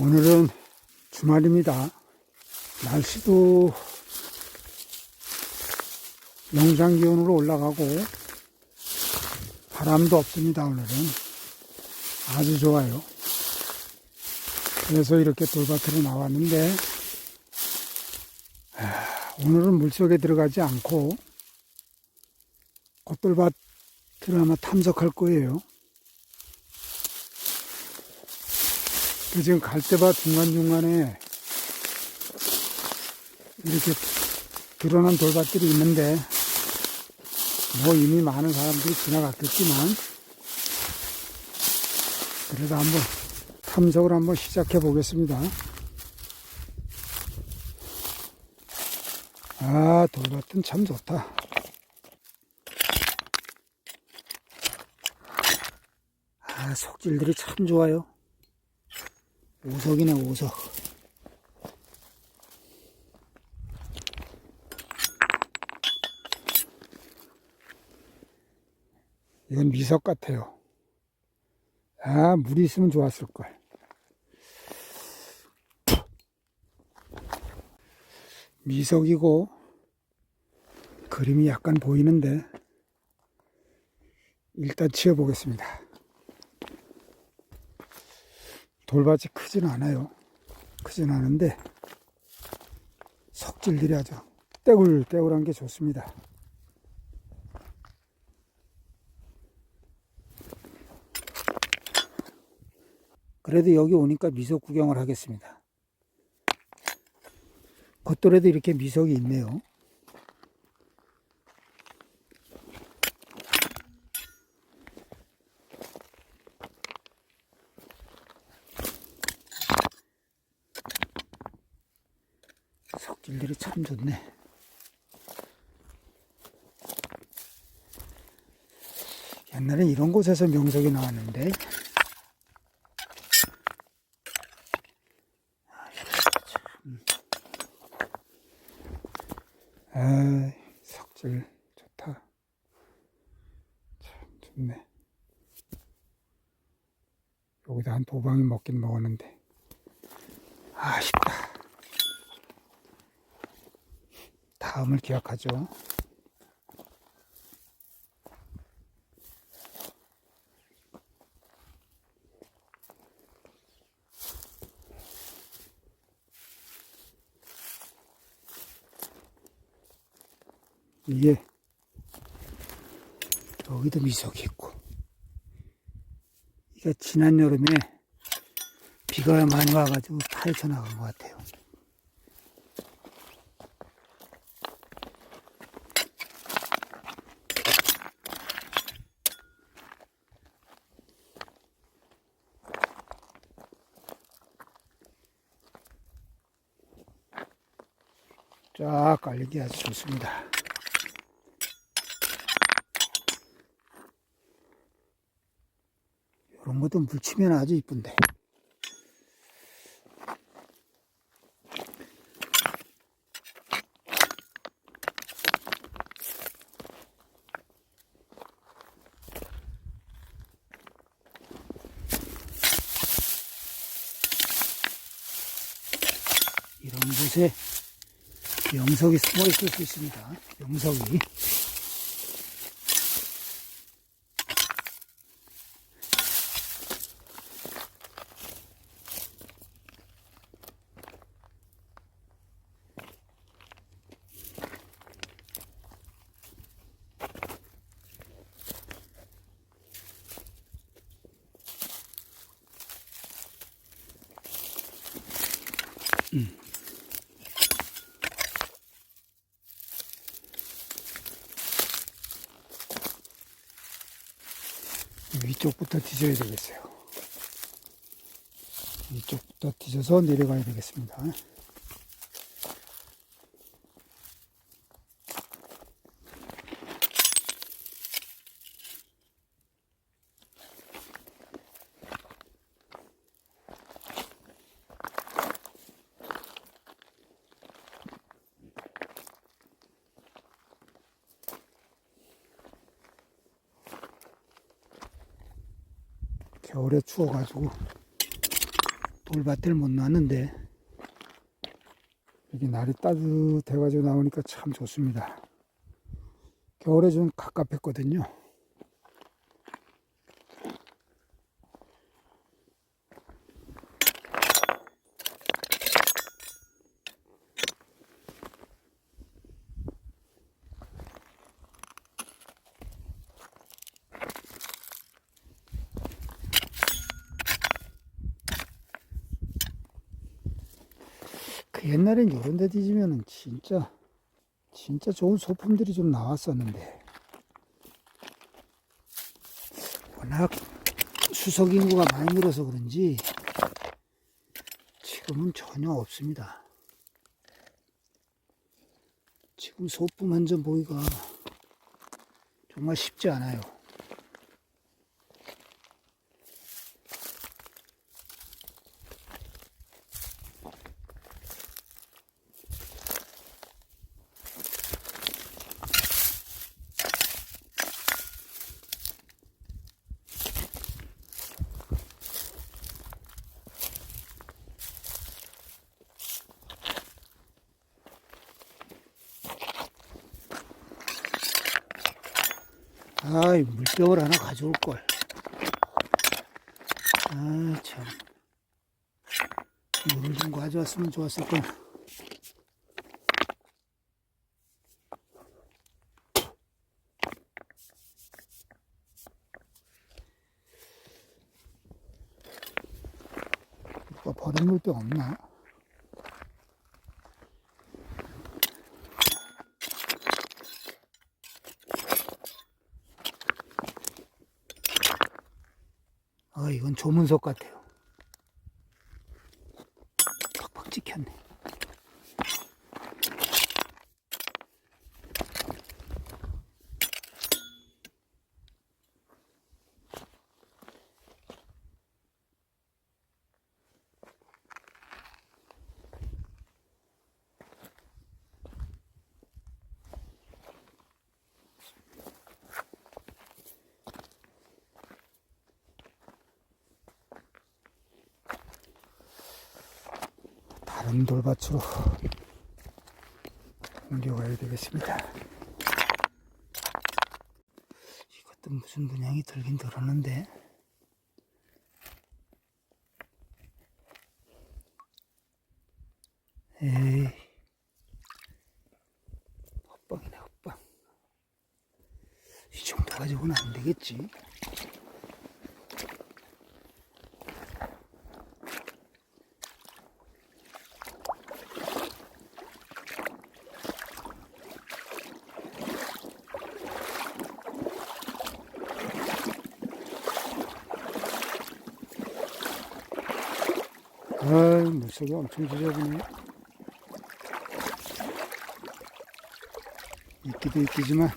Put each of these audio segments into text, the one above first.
오늘은 주말입니다. 날씨도 영상 기온으로 올라가고 바람도 없습니다. 오늘은 아주 좋아요. 그래서 이렇게 돌밭으로 나왔는데 아, 오늘은 물속에 들어가지 않고 꽃돌밭을 아마 탐색할 거예요. 지금 갈대밭 중간중간에 이렇게 드러난 돌밭들이 있는데 뭐 이미 많은 사람들이 지나갔겠지만 그래도 한번 탐색을 한번 시작해 보겠습니다. 아 돌밭은 참 좋다. 아 속질들이 참 좋아요. 오석이네 오석. 이건 미석 같아요. 아 물이 있으면 좋았을걸. 미석이고 그림이 약간 보이는데 일단 치워보겠습니다 돌밭이 크진 않아요. 크진 않은데 석질들이 아주 떼굴떼굴한 게 좋습니다. 그래도 여기 오니까 미석 구경을 하겠습니다. 겉돌에도 이렇게 미석이 있네요. 석질들이 참 좋네. 옛날에 이런 곳에서 명석이 나왔는데. 아, 석질 좋다. 참 좋네. 여기다 한 도방이 먹긴 먹었는데. 아쉽다. 다음을 기약하죠. 이게 여기도 미석이 있고 이게 지난 여름에 비가 많이 와가지고 파헤쳐 나간 것 같아요. 깔리기 아주 좋습니다. 이런 것도 물치면 아주 이쁜데. 이런 곳에 영석이 숨어 있을 수 있습니다. 영석이. 위쪽부터 뒤져야 되겠어요. 이쪽부터 뒤져서 내려가야 되겠습니다. 겨울에 추워가지고 돌밭을 못 놨는데 이게 날이 따뜻해가지고 나오니까 참 좋습니다. 겨울에 좀 갑갑했거든요. 옛날엔 이런 데 뒤지면은 진짜 진짜 좋은 소품들이 좀 나왔었는데 워낙 수석 인구가 많이 늘어서 그런지 지금은 전혀 없습니다. 지금 소품 한 점 보기가 정말 쉽지 않아요. 아이, 물병을 하나 가져올 걸. 아, 참. 물을 좀 가져왔으면 좋았을 걸. 누가 버린 물병 없나? 아, 이건 조문석 같아요. 다른 돌밭으로 옮겨가야 되겠습니다. 이것도 무슨 분양이 들긴 들었는데 에이 헛방이네 헛방 이 정도 가지고는 안 되겠지 아이, 물속이 엄청 지저분해. 있기도 있기지만,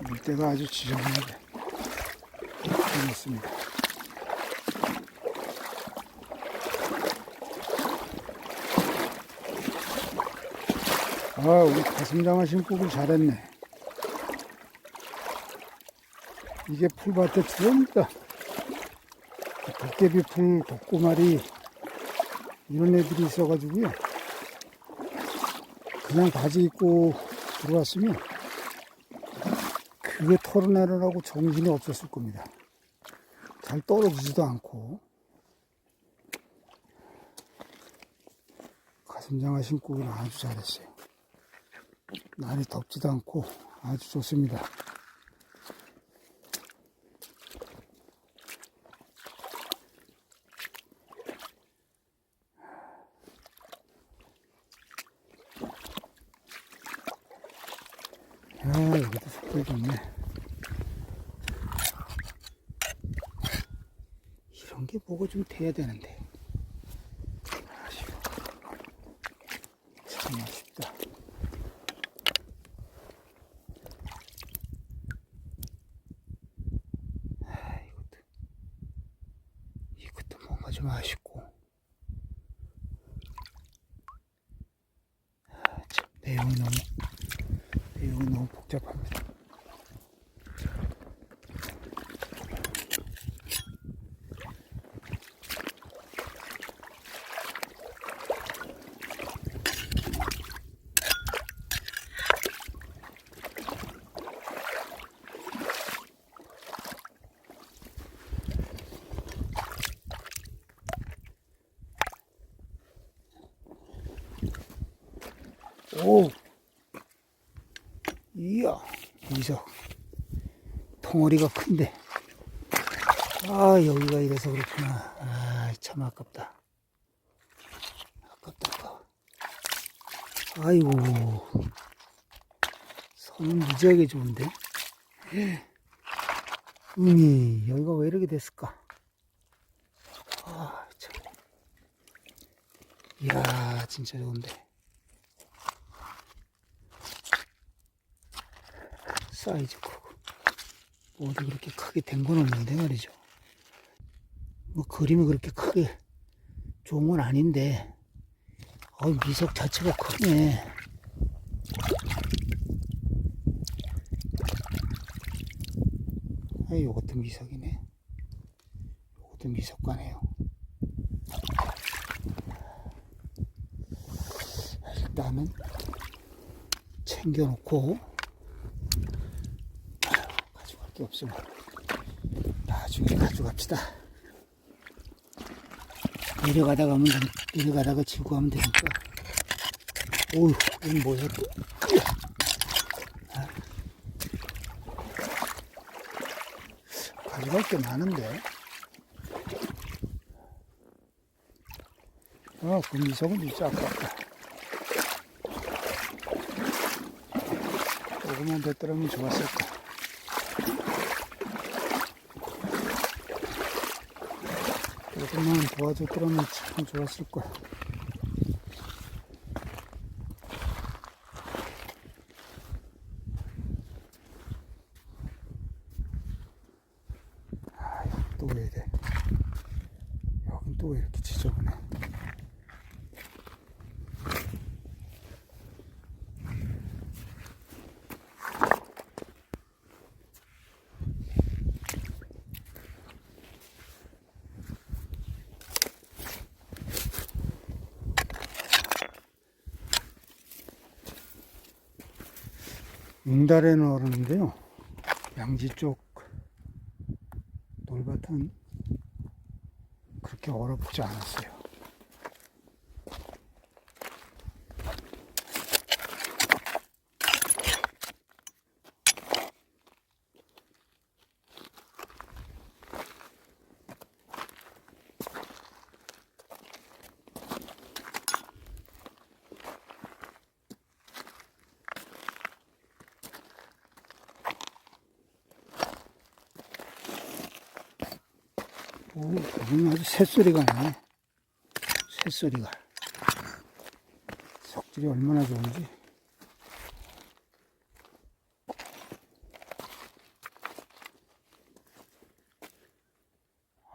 물때가 아주 지저분하게 생겼습니다. 아, 우리 가슴장화 신고 길 잘했네. 이게 풀밭에 들어옵니다. 도깨비 풀, 독고마리 이런 애들이 있어가지고요. 그냥 바지 입고 들어왔으면 그게 털어내느라고 정신이 없었을 겁니다. 잘 떨어지지도 않고 가슴장화 신고 아주 잘했어요. 날이 덥지도 않고 아주 좋습니다. 아, 여기도 색깔 좋네. 게 뭐가 좀 돼야 되는데. 아쉬워. 참 아쉽다. 아, 이것도, 이것도 뭔가 좀 아쉽고. 아, 참, 내용이 너무 내용이 너무 복잡합니다. 오. 이야, 이석. 덩어리가 큰데. 아, 여기가 이래서 그렇구나. 아, 참 아깝다. 아깝다, 아까워. 아이고. 선은 무지하게 좋은데. 음이, 여기가 왜 이렇게 됐을까? 아, 참. 이야, 진짜 좋은데. 사이즈 크고. 뭐 어디 그렇게 크게 된 건 없는데 말이죠. 뭐 그림이 그렇게 크게 좋은 건 아닌데, 어, 미석 자체가 크네. 아, 요것도 미석이네. 요것도 미석과네요. 일단은 챙겨놓고 게 없으면 나중에 가져갑시다. 내려가다가 하면 내려가다가 지고 가면 되니까. 오우, 이건 뭐야 또? 아. 가져갈 게 많은데. 아, 그 미석은 진짜 아깝다. 조금만 더 떨으면 좋았을 까. 조금만 도와줬더라면 참 좋았을 거야. 아, 또왜 이래? 여긴 또 왜 이렇게 지저분해? 웅달에는 오르는데요. 양지 쪽 돌밭은 그렇게 어렵지 않았어요. 오, 여기는 아주 새소리가 나네. 새소리가. 석질이 얼마나 좋은지.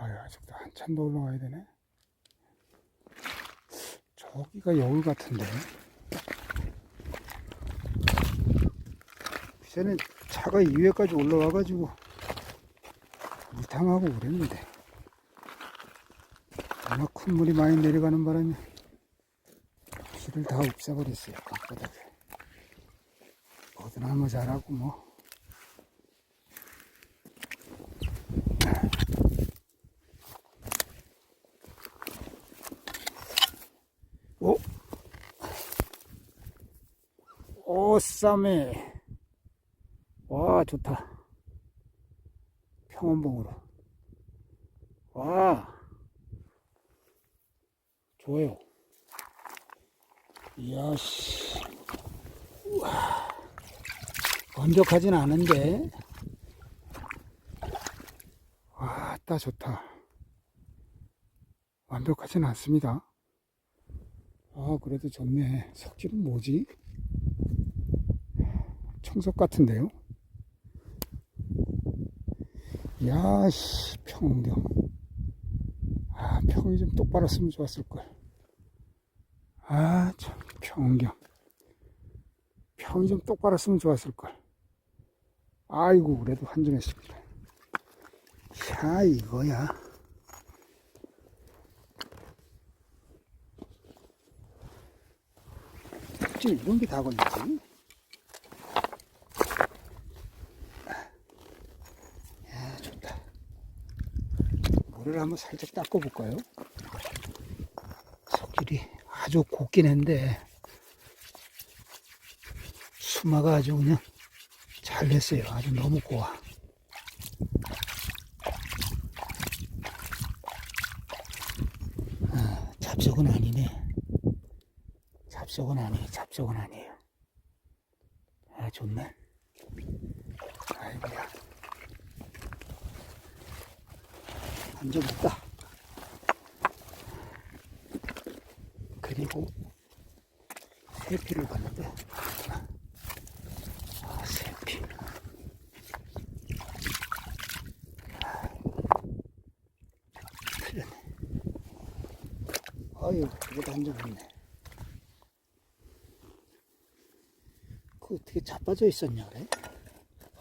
아유, 아직도 한참 더 올라가야 되네. 저기가 여울 같은데. 그전에 차가 2회까지 올라와가지고 물탕하고 그랬는데. 아마 큰 물이 많이 내려가는 바람에 길을 다 없애버렸어요 강바닥에 뭐든 뭐 잘하고 뭐. 오! 오 쌈에. 와 좋다. 평원봉으로. 와 좋아요. 이야, 씨. 우와. 완벽하진 않은데. 와, 따 좋다. 완벽하진 않습니다. 아, 그래도 좋네. 석질은 뭐지? 청석 같은데요? 이야, 씨, 평경. 아, 평이 좀 똑바로 쓰면 좋았을걸. 아, 참, 평경. 평이 좀 똑바로 쓰면 좋았을걸. 아이고, 그래도 한정했습니다. 야, 이거야. 지금 이런 게 다 걸리지? 야, 좋다. 물을 한번 살짝 닦아볼까요? 아주 곱긴 한데 수마가 아주 그냥 잘 됐어요. 아주 너무 고와. 아, 잡속은 아니네. 잡속은 아니에요. 잡속은 아니에요. 아, 좋네. 아이고야. 앉아볼까? 그리고 세피를 봤는데, 아, 세피. 아, 틀렸네. 아유, 그래도 앉아봤네. 그 어떻게 자빠져 있었냐 그래?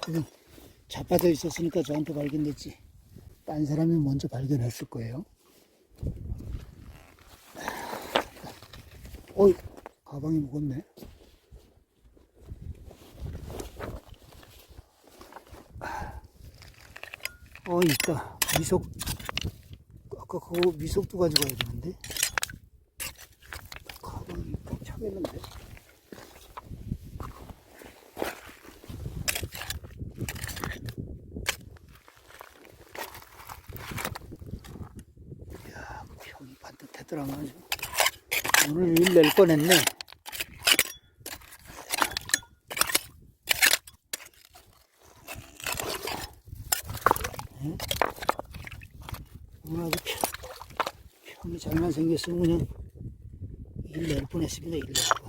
그건 자빠져 있었으니까 저한테 발견됐지. 딴 사람이 먼저 발견했을 거예요. 어이, 가방이 무겁네. 어, 있다. 미속. 아까 그거 미속도 가져가야 되는데. 가방이 꽉 차겠는데. 야, 형이 반듯하더라고 아주. 오늘 일 낼 뻔했네. 아주 형- 형이 잘만 생겼으면 그냥 일 낼 뻔했습니다. 일 낼. 뻔.